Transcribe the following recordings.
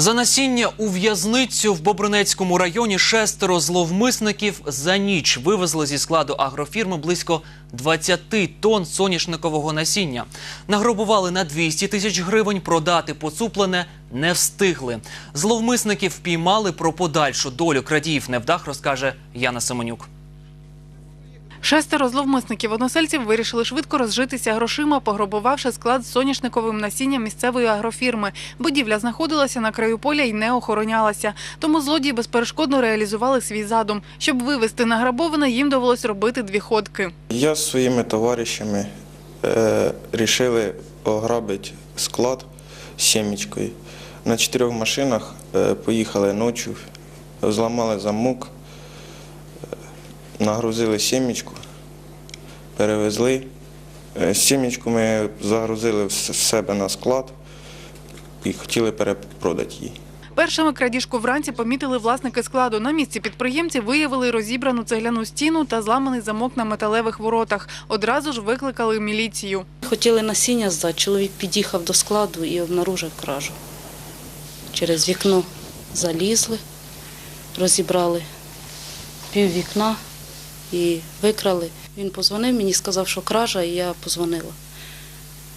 За насіння у в'язницю в Бобринецькому районі шестеро зловмисників за ніч вивезли зі складу агрофірми близько 20 тонн соняшникового насіння. Награбували на 200 тисяч гривень, продати поцуплене не встигли. Зловмисників впіймали про подальшу долю крадіїв невдах, розкаже Яна Семенюк. Шестеро зловмисників односельців вирішили швидко розжитися грошима, пограбувавши склад з соняшниковим насінням місцевої агрофірми. Будівля знаходилася на краю поля і не охоронялася. Тому злодії безперешкодно реалізували свій задум. Щоб вивезти награбоване, їм довелось робити дві ходки. Я з своїми товаришами е, рішили ограбити склад з сімечкою. На чотирьох машинах е, поїхали ночі, зламали замок, е, нагрузили сімечку, перевезли. Е, Сімечку ми загрузили в себе на склад і хотіли перепродати її. Першими крадіжку вранці помітили власники складу. На місці підприємці виявили розібрану цегляну стіну та зламаний замок на металевих воротах. Одразу ж викликали міліцію. Хотіли насіння здати, чоловік під'їхав до складу і обнаружив кражу. Через вікно залізли, розібрали пів вікна і викрали. Він позвонив мені, сказав, що кража, і я позвонила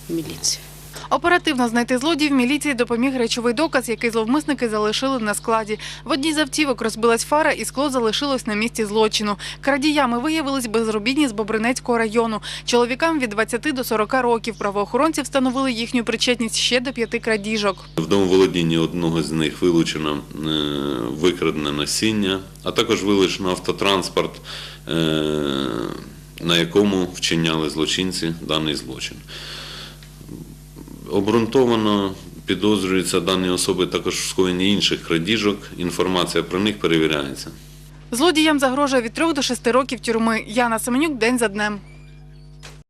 в міліцію. Оперативно знайти злодіїв міліції допоміг речовий доказ, який зловмисники залишили на складі. В одній з автівок розбилась фара, і скло залишилось на місці злочину. Крадіями виявились безробітні з Бобринецького району. Чоловікам від 20 до 40 років. Правоохоронці встановили їхню причетність ще до п'яти крадіжок. В домоволодінні одного з них вилучено е, викрадене насіння, а також вилучено автотранспорт, е, на якому вчиняли злочинці даний злочин. Обґрунтовано підозрюються дані особи також в скоєнні інших крадіжок. Інформація про них перевіряється. Злодіям загрожує від 3 до 6 років тюрми. Яна Семенюк день за днем.